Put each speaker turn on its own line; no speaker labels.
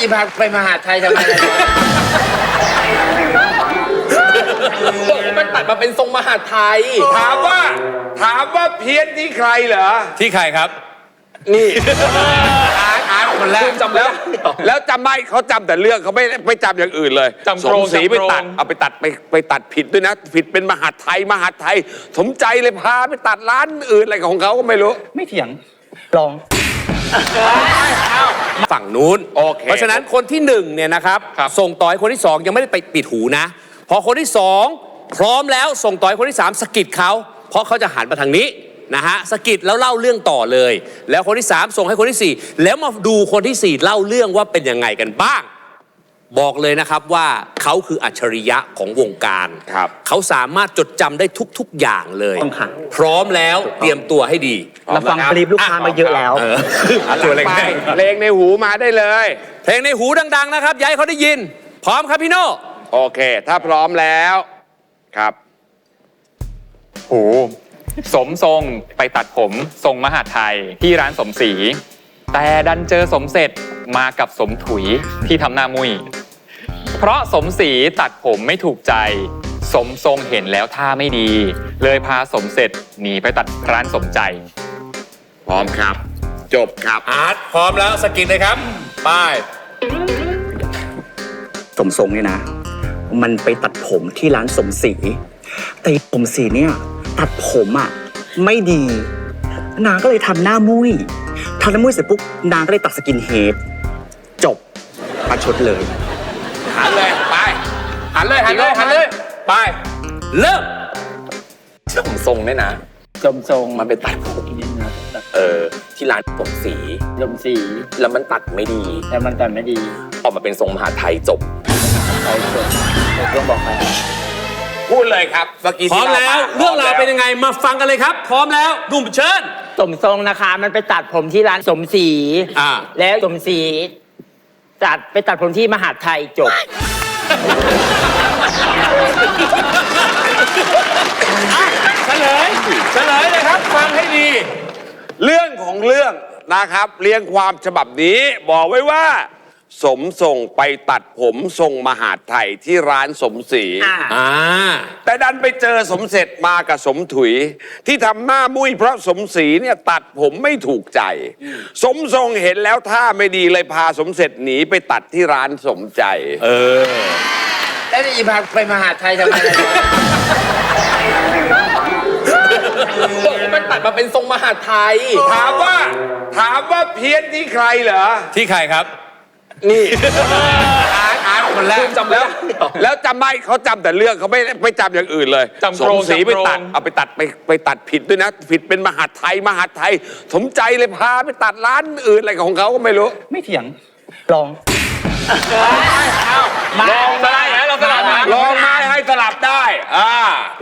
อีพาไปมหาไทยทำไมล่ะ
บอกว่ามันตัดมาเป็นทรงมหาดไทย
ถามว่า ถามว่าเพี้ยนที่ใครเหรอ
ที่ใครครับ
นี่อาร์ตอาร์ตคนแรก
จำไม่
แล้ว
ได้หรอ
แล้วจำไม่เขาจำแต่เรื่องเขาไม่ไม่จำอย่างอื่นเลย
จำ
ส
โครง
มศรี
จำโครง
ไปตัดเอาไปตัดไปไปตัดผิดด้วยนะ ผิดเป็นมหาดไทยมหาดไทย สมใจเลยพาไปตัดร้านอื่นอะไรของเขาก็ไม่รู้
ไม่เถียง ลอง
ฝั่งนู้น
โอเค
เพราะฉะนั้นคนที่หนึ่งเนี่ยนะครับ
ครับ
ส่งต่อให้คนที่สองยังไม่ได้ไปปิดหูนะ พอคนที่สองพร้อมแล้วส่งต่อให้คนที่สามสะกิดเขา เพราะเขาจะหันมาทางนี้นะฮะสะกิดแล้วเล่าเรื่องต่อเลย แล้วคนที่สามส่งให้คนที่สี่แล้วมาดูคนที่สี่เล่าเรื่องว่าเป็นยังไงกันบ้าง บอกเลยนะครับว่าเขาคืออัจฉริยะของวงการ
ครับ
เขาสามารถจดจำได้ทุก ๆ อย่างเลย
ต้องค่ะ
พร้อมแล้วเตรียมตัวให้ดี
เราฟังบรีฟลูกค้ามาเยอะแล้ว
เออ
ตัวอะไรไปเพลงในหูมาได้เลย
เพลงในหูดัง ๆ นะครับย้ายเขาได้ยิน พร้อมครับพี่โน่
โอเค ถ้าพร้อมแล้ว ครับ
โอ้สมทรงไปตัดผมทรงมหาดไทยที่ร้านสมศรีแต่ดันเจอสมเสร็จมากับสมถุยที่ทำหน้ามุย เพราะสมศรีตัดผมไม่ถูกใจ สมทรงเห็นแล้วท่าไม่ดี เลยพาสมเสร็จหนีไปตัดร้านสมใจ
พร้อมครับ จบครับ
อาร์ตพร้อมแล้วสกิดเลยครับไป้าย
สมทรงเนี่ยนะ มันไปตัดผมที่ร้านสมศรีแต่ผมศรีเนี่ยตัดผมอะไม่ดี นางก็เลยทำหน้ามุ้ยทำหน้ามุ้ยเสร็จปุ๊บนางก็เลยตัดสกินเฮดจบประชดเลย
หันเลยไปหันเลยหันเลยหันเลยไปเริ่ม
สมทรงเนี่ยนะ
ลมทรง
มันไปตัดผมเออที่ร้านผมสี
ลมสี
แล้วมันตัดไม่ดี
แต่มันตัดไม่ดี
ออกมาเป็นทรงมหาดไทยจบ
ใครจบต้องบอกใคร
พูดเลยครับเมื่อกี้
พร้อ
ที่
มแล้วเรื่องราวเป็นยังไงมาฟังกันเลยครับ พร้อมแล้วหนุ่มเชิญ
สมทรงนะคะ มันไปตัดผมที่ร้านสมศรี
อ่า
แล้วสมศรี ตัดไปตัดผมที่มหาดไทยจบ
เฉลยเฉลยเลยครับฟังให้ดี
เรื่องของเรื่องนะครับ เรียงความฉบับนี้บอกไว้ว่า สมส่งไปตัดผมทรงมหาดไทยที่ร้านสมศรี
อ่า
อ่า
แต่ดันไปเจอสมเสร็จมากับสมถุย ที่ทำหน้ามุ้ยเพราะสมศรีเนี่ยตัดผมไม่ถูกใจ สมทรงเห็นแล้วท่าไม่ดีเลยพาสมเสร็จหนีไปตัดที่ร้านสมใจ
เออ
แล้วอีพาไปมหาไทยทำไมล่ะ
บอกว่ามันตัดมาเป็นทรงมหาดไทย
ถามว่าถามว่าเพี้ยนที่ใครเหรอ
ที่ใครครับ
นี่อาร์ตอาร์ตคนแรก
จำไม่
แล้ว
ได้หรอ
แล้วจำไม่เขาจำแต่เรื่องเขาไม่ไม่จำอย่างอื่นเลย
จำ
ส
โครง
มศรีไป
จำโครง
ตัดเอาไปตัดไปไปตัดผิดด้วยนะ ผิดเป็นมหาดไทยมหาดไทย สมใจเลยพาไปตัดร้านอื่นอะไรของเขาก็ไม่รู้
ไม่เถียง ลอง
มา
ลอง